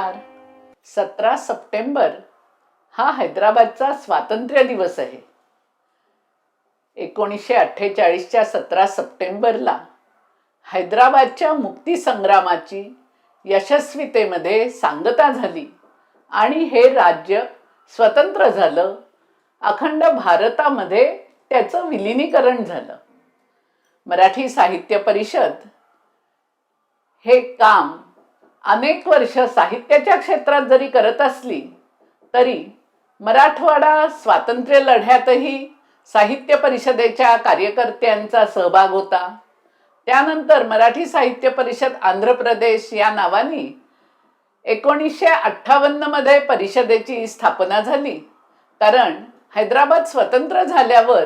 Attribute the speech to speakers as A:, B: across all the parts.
A: नमस्कार. सतरा सप्टेंबर हा हैदराबादचा स्वातंत्र्य दिवस आहे. एकोणीसशे अठ्ठेचाळीसच्या सतरा सप्टेंबरला हैदराबादच्या मुक्तीसंग्रामाची यशस्वीतेमध्ये सांगता झाली आणि हे राज्य स्वतंत्र झालं. अखंड भारतामध्ये त्याचं विलिनीकरण झालं. मराठी साहित्य परिषद हे काम अनेक वर्ष साहित्याच्या क्षेत्रात जरी करत असली तरी मराठवाडा स्वातंत्र्य लढ्यातही साहित्य परिषदेच्या कार्यकर्त्यांचा सहभाग होता. त्यानंतर मराठी साहित्य परिषद आंध्र प्रदेश या नावाने एकोणीसशे अठ्ठावन्नमध्ये परिषदेची स्थापना झाली. कारण हैदराबाद स्वतंत्र झाल्यावर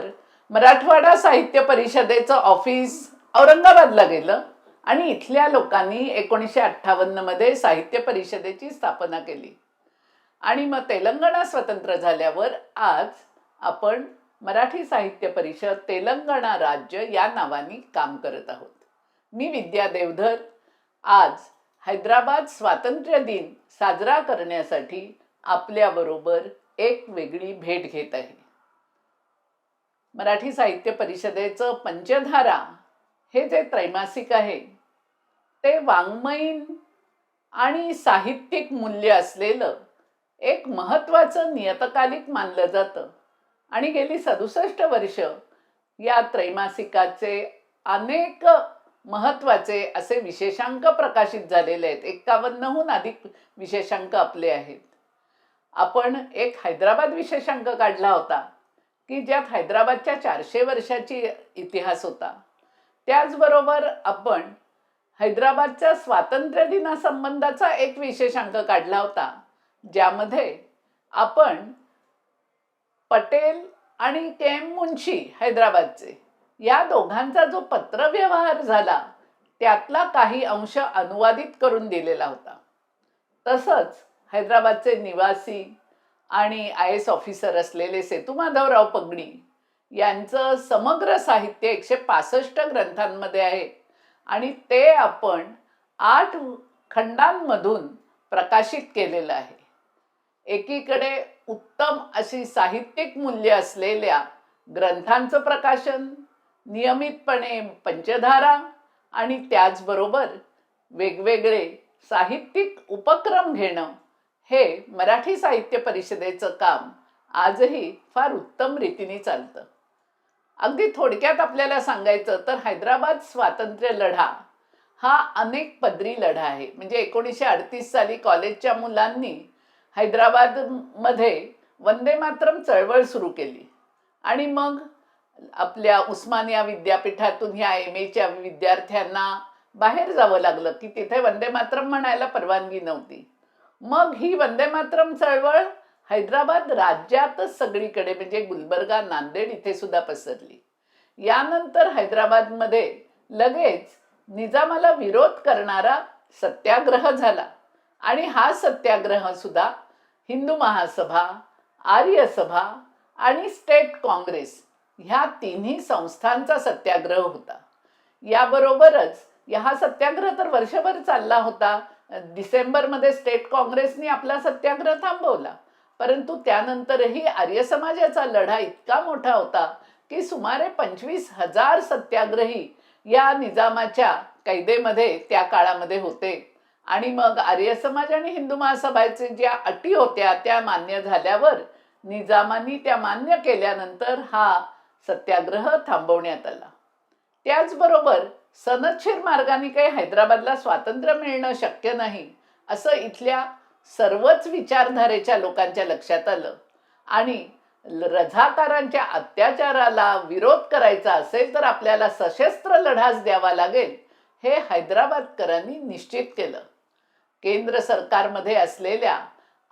A: मराठवाडा साहित्य परिषदेचं ऑफिस औरंगाबादला गेलं. आणि इथल्या लोकांनी एकोणीसशे अठ्ठावन्नमध्ये साहित्य परिषदेची स्थापना केली. आणि मग तेलंगणा स्वतंत्र झाल्यावर आज आपण मराठी साहित्य परिषद तेलंगणा राज्य या नावाने काम करत आहोत. मी विद्या देवधर. आज हैदराबाद स्वातंत्र्य दिन साजरा करण्यासाठी आपल्याबरोबर एक वेगळी भेट घेत आहे. मराठी साहित्य परिषदेचं पंचधारा हे जे त्रैमासिक आहे ते वाङ्मयीन आणि साहित्यिक मूल्य असलेलं एक महत्त्वाचं नियतकालिक मानलं जातं. आणि गेली सदुसष्ट वर्ष या त्रैमासिकाचे अनेक महत्त्वाचे असे विशेषांक प्रकाशित झालेले आहेत. एक्कावन्नहून अधिक विशेषांक आपले आहेत. आपण एक हैदराबाद विशेषांक काढला होता की ज्यात हैदराबादच्या चारशे वर्षाची इतिहास होता. त्याचबरोबर आपण हैदराबादच्या स्वातंत्र्य दिनासंबंधाचा एक विशेषांक काढला होता ज्यामध्ये आपण पटेल आणि के एम मुन्शी हैदराबादचे या दोघांचा जो पत्रव्यवहार झाला त्यातला काही अंश अनुवादित करून दिलेला होता. तसंच हैदराबादचे निवासी आणि आय एस ऑफिसर असलेले सेतुमाधवराव पगडी यांचं समग्र साहित्य एकशे पासष्ट ग्रंथांमध्ये आहे. आणि ते आपण आठ खंडांमधून प्रकाशित केलेलं आहे. एकीकडे उत्तम अशी साहित्यिक मूल्य असलेल्या ग्रंथांचं प्रकाशन नियमितपणे पंचधारा आणि त्याचबरोबर वेगवेगळे साहित्यिक उपक्रम घेणं हे मराठी साहित्य परिषदेचं काम आजही फार उत्तम रीतीने चालतं. अगदी थोडक्यात आपल्याला सांगायचं तर हैदराबाद स्वातंत्र्य लढा हा अनेक पदरी लढा आहे. म्हणजे एकोणीसशे अडतीस साली कॉलेजच्या मुलांनी हैदराबादमध्ये वंदे मातरम चळवळ सुरू केली. आणि मग आपल्या उस्मानिया विद्यापीठातून ह्या एम एच्या विद्यार्थ्यांना बाहेर जावं लागलं की तिथे वंदे मातरम म्हणायला परवानगी नव्हती. मग ही वंदे मातरम चळवळ हैदराबाद राज्यातच सगळीकडे म्हणजे गुलबर्गा नांदेड इथे सुद्धा पसरली. यानंतर हैदराबादमध्ये लगेच निजामाला विरोध करणारा सत्याग्रह झाला. आणि हा सत्याग्रह सुद्धा हिंदू महासभा आर्य सभा आणि स्टेट काँग्रेस ह्या तिन्ही संस्थांचा सत्याग्रह होता. याबरोबरच हा सत्याग्रह तर वर्षभर चालला होता. डिसेंबरमध्ये स्टेट काँग्रेसने आपला सत्याग्रह थांबवला. परंतु त्यानंतरही आर्य समाजाचा लढा इतका मोठा होता की सुमारे पंचवीस हजार सत्याग्रही या निजामाच्या कैदेमध्ये त्या काळामध्ये होते. आणि मग आर्य समाज आणि हिंदू महासभाचे ज्या अटी होत्या त्या मान्य झाल्यावर निजामानी त्या मान्य केल्यानंतर हा सत्याग्रह थांबवण्यात आला. त्याचबरोबर सनदशीर मार्गाने काही हैदराबादला स्वातंत्र्य मिळणं शक्य नाही असं इथल्या सर्वच विचारधारेच्या लोकांच्या लक्षात आलं. आणि रझाकारांच्या अत्याचाराला विरोध करायचा असेल तर आपल्याला सशस्त्र लढाच द्यावा लागेल हे हैदराबादकरांनी निश्चित केलं. केंद्र सरकारमध्ये असलेल्या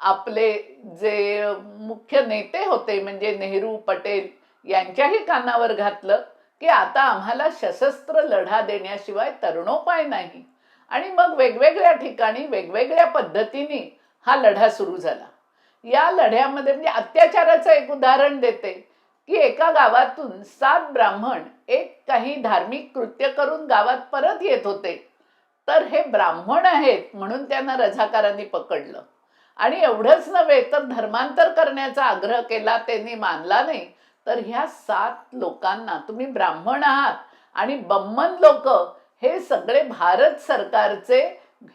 A: आपले जे मुख्य नेते होते म्हणजे नेहरू पटेल यांच्याही कानावर घातलं की आता आम्हाला सशस्त्र लढा देण्याशिवाय तरुणोपाय नाही. आणि मग वेगवेगळ्या ठिकाणी वेगवेगळ्या पद्धतीने हा लढा सुरू झाला. या लढ्यामध्ये म्हणजे अत्याचाराचं एक उदाहरण देते की एका गावातून सात ब्राह्मण एक काही धार्मिक कृत्य करून गावात परत येत होते. तर हे ब्राह्मण आहेत म्हणून त्यांना रझाकारांनी पकडलं. आणि एवढंच नव्हे तर धर्मांतर करण्याचा आग्रह केला त्यांनी मानला नाही. तर ह्या सात लोकांना तुम्ही ब्राह्मण आहात आणि बम्मन लोक हे सगळे भारत सरकारचे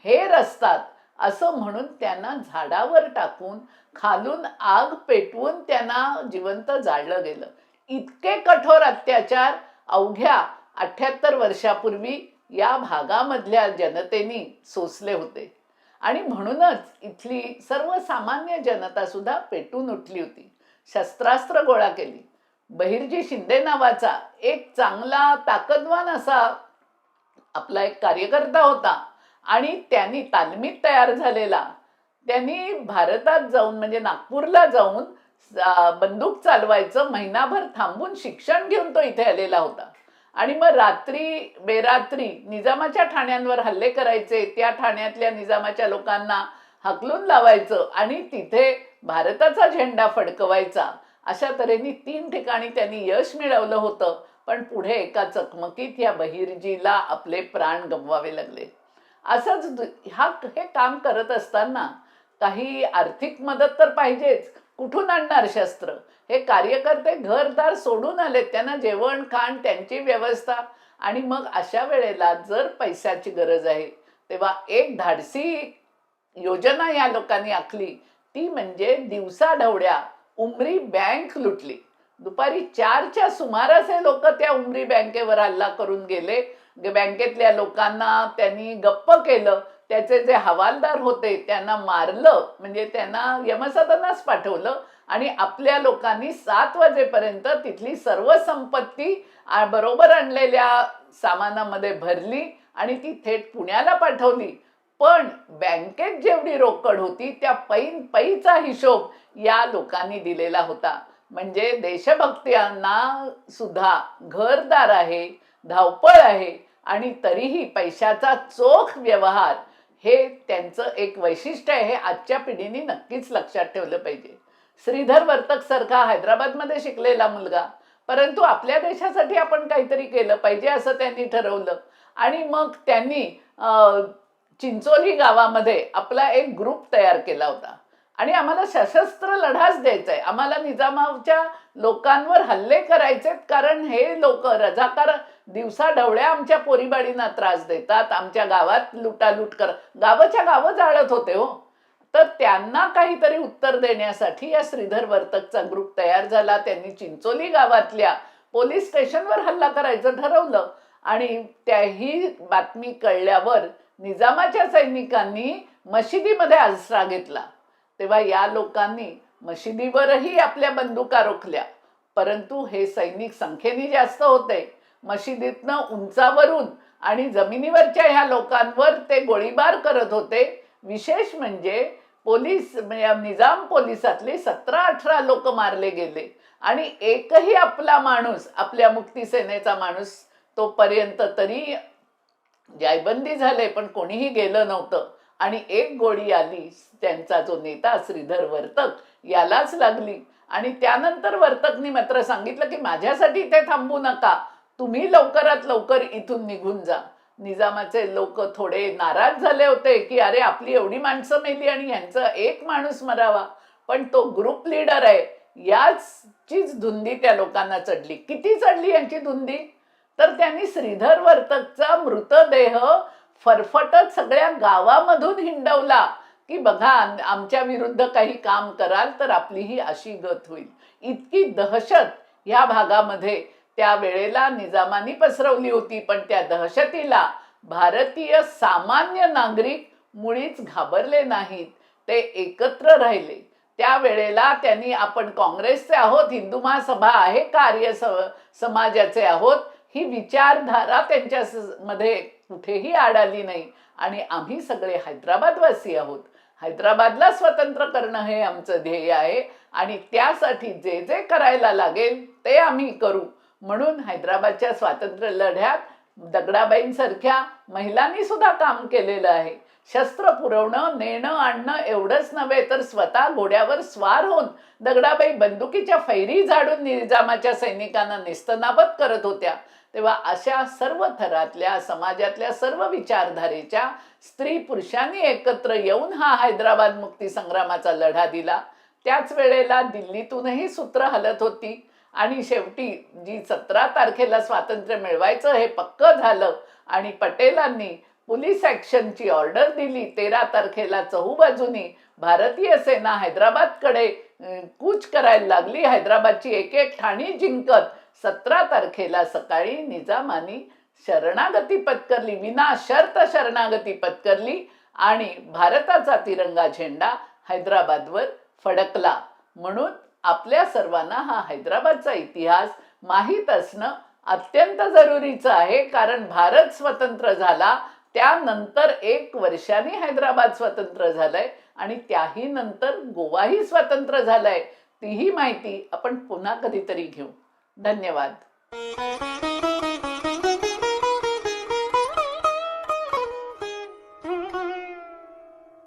A: हेर असतात. असं म्हणून त्यांना झाडावर टाकून खालून आग पेटवून त्यांना जिवंत जाळलं गेलं. इतके कठोर अत्याचार अवघ्या अठ्याहत्तर वर्षापूर्वी या भागामधल्या जनतेनी सोसले होते. आणि म्हणूनच इथली सर्वसामान्य जनता सुद्धा पेटून उठली होती. शस्त्रास्त्र गोळा केली. बहिर्जी शिंदे नावाचा एक चांगला ताकदवान असा आपला एक कार्यकर्ता होता. आणि त्यांनी तालमीत तयार झालेला. त्यांनी भारतात जाऊन म्हणजे नागपूरला जाऊन बंदूक चालवायचं महिनाभर थांबून शिक्षण घेऊन तो इथे आलेला होता. आणि मग रात्री बेरात्री निजामाच्या ठाण्यांवर हल्ले करायचे. त्या ठाण्यातल्या निजामाच्या लोकांना हकलून लावायचं आणि तिथे भारताचा झेंडा फडकवायचा. अशा तऱ्हेने तीन ठिकाणी त्यांनी यश मिळवलं होतं. पण पुढे एका चकमकीत या बहिर्जीला आपले प्राण गमवावे लागले. असंच हा हे काम करत असताना काही आर्थिक मदत तर पाहिजेच. कुठून आणणार शस्त्र? हे कार्यकर्ते घरदार सोडून आले त्यांना जेवण खाण त्यांची व्यवस्था. आणि मग अशा वेळेला जर पैशाची गरज आहे तेव्हा एक धाडसी योजना या लोकांनी आखली. ती म्हणजे दिवसा ढवड्या उमरी बँक लुटली. दुपारी चारच्या सुमारास हे लोक त्या उमरी बँकेवर हल्ला करून गेले. बँकेतल्या लोकांना त्यांनी गप्प केलं त्याचे जे हवालदार होते त्यांना मारलं म्हणजे त्यांना यमसदनास पाठवलं आणि आपल्या लोकांनी सात वाजेपर्यंत तिथली सर्व संपत्ती बरोबर आणलेल्या सामानामध्ये भरली आणि ती थेट पुण्याला पाठवली. पण बँकेत जेवढी रोकड होती त्या पैन पैचा हिशोब या लोकांनी दिलेला होता. म्हणजे देशभक्त्यांना सुद्धा घरदार आहे धावपळ आहे आणि तरीही पैशाचा चोख व्यवहार हे त्यांचं एक वैशिष्ट्य आहे हे आजच्या पिढीने नक्कीच लक्षात ठेवलं पाहिजे. श्रीधर वर्तक सारखा हैदराबादमध्ये शिकलेला मुलगा परंतु आपल्या देशासाठी आपण काहीतरी केलं पाहिजे असं त्यांनी ठरवलं. आणि मग त्यांनी चिंचोली गावामध्ये आपला एक ग्रुप तयार केला होता. आणि आम्हाला सशस्त्र लढाच द्यायचा आहे आम्हाला निजामाच्या लोकांवर हल्ले करायचेत कारण हे लोक रजाकार दिवसा ढवळ्या आमच्या पोरीबाडींना त्रास देतात आमच्या गावात लुटालूट कर गावाच्या गावं जाळत होते हो. तर त्यांना काहीतरी उत्तर देण्यासाठी या श्रीधर वर्तकचा ग्रुप तयार झाला त्यांनी चिंचोली गावातल्या पोलीस स्टेशनवर हल्ला करायचं ठरवलं आणि त्याही बातमी कळल्यावर निजामाच्या सैनिकांनी मशिदीमध्ये आसरा घेतला. तेव्हा या लोकांनी मशिदीवरही आपल्या बंदुका रोखल्या परंतु हे सैनिक संख्येने जास्त होते. मशिदीतनं उंचावरून आणि जमिनीवरच्या ह्या लोकांवर ते गोळीबार करत होते. विशेष म्हणजे पोलीस म्हणजे निजाम पोलिसातले सतरा अठरा लोक मारले गेले. आणि एकही आपला माणूस आपल्या मुक्तीसेनेचा माणूस तोपर्यंत तरी जायबंदी झाले पण कोणीही गेलं नव्हतं. आणि एक गोळी आली त्यांचा जो नेता श्रीधर वर्तक यालाच लागली. आणि त्यानंतर वर्तकनी मात्र सांगितलं की माझ्यासाठी ते थांबू नका. तुम्ही लवकरात लवकर इथून निघून जा. निजामाचे लोक थोडे नाराज झाले होते की अरे आपली एवढी माणसं मेली आणि यांचं एक माणूस मरावा. पण तो ग्रुप लीडर आहे. याचीच धुंदी त्या लोकांना चढली. किती चढली यांची धुंदी? तर त्यांनी श्रीधर वर्तकचा मृतदेह फरफटत सगळ्या गावामधून हिंडवला. की बघा आमच्या विरुद्ध काही काम कराल तर आपली ही अशी गत होईल. इतकी दहशत ह्या भागामध्ये त्या वेळेला निजामानी पसरवली होती पण त्या दहशतीला भारतीय सामान्य नागरिक मुळीच घाबरले नाहीत. ते एकत्र राहिले. त्यावेळेला त्यांनी आपण काँग्रेसचे आहोत हिंदू महासभा आहे कार्य स- समाजाचे आहोत. ही विचारधारा त्यांच्या मध्ये कुठेही आड आली नाही. आणि आम्ही सगळे हैदराबादवासी आहोत. हैदराबादला स्वतंत्र करणं हे आमचं ध्येय आहे. आणि त्यासाठी जे जे करायला लागेल ते आम्ही करू. म्हणून हैदराबादच्या स्वातंत्र्य लढ्यात दगडाबाईंसारख्या महिलांनी सुद्धा काम केलेलं आहे. शस्त्र पुरवणं नेणं आणणं एवढंच नव्हे तर स्वतः घोड्यावर स्वार होऊन दगडाबाई बंदुकीच्या फैरी झाडून निजामाच्या सैनिकांना निस्तनाबत करत होत्या. तेव्हा अशा सर्व थरातल्या समाजातल्या सर्व विचारधारेच्या स्त्री पुरुषांनी एकत्र येऊन हा हैदराबाद मुक्ती संग्रामाचा लढा दिला. त्याच वेळेला दिल्लीतूनही सूत्र हलत होती. आणि शेवटी जी सतरा तारखेला स्वातंत्र्य मिळवायचं हे पक्क झालं आणि पटेलांनी पोलीस ॲक्शनची ऑर्डर दिली तेरा तारखेला चहूबाजूनी भारतीय सेना हैदराबादकडे कूच करायला लागली. हैदराबादची एक एक ठाणी जिंकत सतरा तारखेला सकाळी निजामानी शरणागती पत्करली विना शर्त शरणागती पत्करली आणि भारताचा तिरंगा झेंडा हैदराबादवर फडकला. म्हणून आपल्या सर्वांना हा हैदराबादचा इतिहास माहीत असणं अत्यंत जरुरीचं आहे. कारण भारत स्वतंत्र झाला त्यानंतर एक वर्षाने हैदराबाद स्वतंत्र झालंय आणि त्याही नंतर गोवाही स्वतंत्र झालाय. तीही माहिती आपण पुन्हा कधीतरी घेऊ. धन्यवाद.